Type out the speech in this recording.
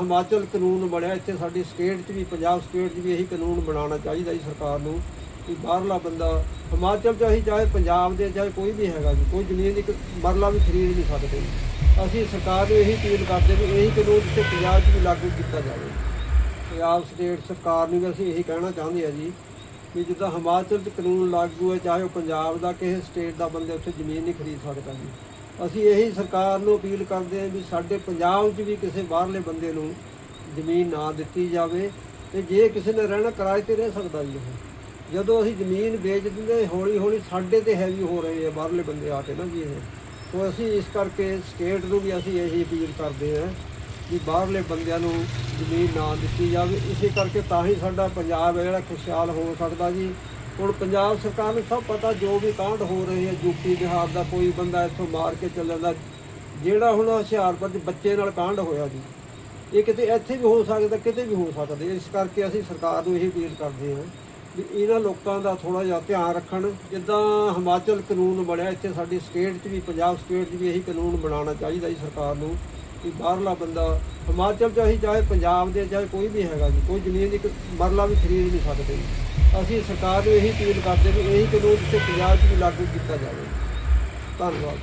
ਹਿਮਾਚਲ ਕਾਨੂੰਨ ਬਣਿਆ, ਇੱਥੇ ਸਾਡੀ ਸਟੇਟ 'ਚ ਵੀ, ਪੰਜਾਬ ਸਟੇਟ 'ਚ ਵੀ ਇਹੀ ਕਾਨੂੰਨ ਬਣਾਉਣਾ ਚਾਹੀਦਾ ਜੀ ਸਰਕਾਰ ਨੂੰ ਕਿ ਬਾਹਰਲਾ ਬੰਦਾ, ਹਿਮਾਚਲ 'ਚ ਅਸੀਂ ਚਾਹੇ ਪੰਜਾਬ ਦੇ, ਚਾਹੇ ਕੋਈ ਵੀ ਹੈਗਾ ਜੀ, ਕੋਈ ਜ਼ਮੀਨ ਦੀ ਮਰਲਾ ਵੀ ਖਰੀਦ ਨਹੀਂ ਸਕਦੇ ਅਸੀਂ ਸਰਕਾਰ ਨੂੰ ਇਹੀ ਅਪੀਲ ਕਰਦੇ ਵੀ ਇਹੀ ਕਾਨੂੰਨ ਇੱਥੇ ਪੰਜਾਬ 'ਚ ਵੀ ਲਾਗੂ ਕੀਤਾ ਜਾਵੇ। ਪੰਜਾਬ ਸਟੇਟ ਸਰਕਾਰ ਨੂੰ ਵੀ ਅਸੀਂ ਇਹੀ ਕਹਿਣਾ ਚਾਹੁੰਦੇ ਆ ਜੀ ਕਿ ਜਿੱਦਾਂ ਹਿਮਾਚਲ 'ਚ ਕਾਨੂੰਨ ਲਾਗੂ ਹੈ, ਚਾਹੇ ਉਹ ਪੰਜਾਬ ਦਾ, ਕਿਸੇ ਸਟੇਟ ਦਾ ਬੰਦੇ ਉੱਥੇ ਜ਼ਮੀਨ ਨਹੀਂ ਖਰੀਦ ਸਕਦਾ ਜੀ। ਅਸੀਂ ਇਹੀ ਸਰਕਾਰ ਨੂੰ ਅਪੀਲ ਕਰਦੇ ਹਾਂ ਵੀ ਸਾਡੇ ਪੰਜਾਬ 'ਚ ਵੀ ਕਿਸੇ ਬਾਹਰਲੇ ਬੰਦੇ ਨੂੰ ਜ਼ਮੀਨ ਨਾ ਦਿੱਤੀ ਜਾਵੇ ਤੇ ਜੇ ਕਿਸੇ ਨੇ ਰਹਿਣਾ ਕਿਰਾਏ ਤੇ ਰਹਿ ਸਕਦਾ ਜੀ ਉਹ। ਜਦੋਂ ਅਸੀਂ ਜ਼ਮੀਨ ਵੇਚ ਦਿੰਦੇ ਹੌਲੀ ਹੌਲੀ ਸਾਡੇ ਤੇ ਹੈਵੀ ਹੋ ਰਹੇ ਆ, ਬਾਹਰਲੇ ਬੰਦੇ ਆ ਕੇ ਨਾ ਜੀ ਇਹ। ਸੋ ਅਸੀਂ ਇਸ ਕਰਕੇ ਸਟੇਟ ਨੂੰ ਵੀ ਅਸੀਂ ਇਹੀ ਅਪੀਲ ਕਰਦੇ ਹਾਂ ਕਿ ਬਾਹਰਲੇ ਬੰਦਿਆਂ ਨੂੰ ਜ਼ਮੀਨ ਨਾ ਦਿੱਤੀ ਜਾਵੇ। ਇਸੇ ਕਰਕੇ ਤਾਂ ਹੀ ਸਾਡਾ ਪੰਜਾਬ ਹੈ ਜਿਹੜਾ ਖੁਸ਼ਹਾਲ ਹੋ ਸਕਦਾ ਜੀ। ਹੁਣ ਪੰਜਾਬ ਸਰਕਾਰ ਨੂੰ ਸਭ ਪਤਾ ਜੋ ਵੀ ਕਾਂਡ ਹੋ ਰਹੇ ਹੈ ਯੂਪੀ ਬਿਹਾਰ ਦਾ ਕੋਈ ਬੰਦਾ ਇੱਥੋਂ ਮਾਰ ਕੇ ਚੱਲ ਦਾ ਜਿਹੜਾ ਹੁਣ ਹੁਸ਼ਿਆਰਪੁਰ ਦੇ ਬੱਚੇ ਨਾਲ ਕਾਂਡ ਹੋਇਆ ਜੀ, ਇਹ ਕਿਤੇ ਇੱਥੇ ਵੀ ਹੋ ਸਕਦਾ, ਕਿਤੇ ਵੀ ਹੋ ਸਕਦਾ। ਇਸ ਕਰਕੇ ਅਸੀਂ ਸਰਕਾਰ ਨੂੰ ਇਹ ਅਪੀਲ ਕਰਦੇ ਹਾਂ ਵੀ ਇਹਨਾਂ ਲੋਕਾਂ ਦਾ ਥੋੜਾ ਜਿਹਾ ਧਿਆਨ ਰੱਖਣ। ਜਿੱਦਾਂ ਹਿਮਾਚਲ ਕਾਨੂੰਨ ਬਣਿਆ, ਇੱਥੇ ਸਾਡੀ ਸਟੇਟ 'ਚ ਵੀ, ਪੰਜਾਬ ਸਟੇਟ 'ਚ ਵੀ ਇਹੀ ਕਾਨੂੰਨ ਬਣਾਉਣਾ ਚਾਹੀਦਾ ਜੀ ਸਰਕਾਰ ਨੂੰ ਕਿ ਬਾਹਰਲਾ ਬੰਦਾ, ਹਿਮਾਚਲ 'ਚ ਅਸੀਂ ਚਾਹੇ ਪੰਜਾਬ ਦੇ, ਚਾਹੇ ਕੋਈ ਵੀ ਹੈਗਾ ਜੀ, ਕੋਈ ਜ਼ਮੀਨ ਇੱਕ, ਮਰਲਾ ਵੀ ਖਰੀਦ ਨਹੀਂ ਸਕਦੇ। ਅਸੀਂ ਸਰਕਾਰ ਨੂੰ ਇਹੀ ਅਪੀਲ ਕਰਦੇ ਵੀ ਇਹੀ ਕਾਨੂੰਨ ਇੱਥੇ ਪੰਜਾਬ 'ਚ ਵੀ ਲਾਗੂ ਕੀਤਾ ਜਾਵੇ। ਧੰਨਵਾਦ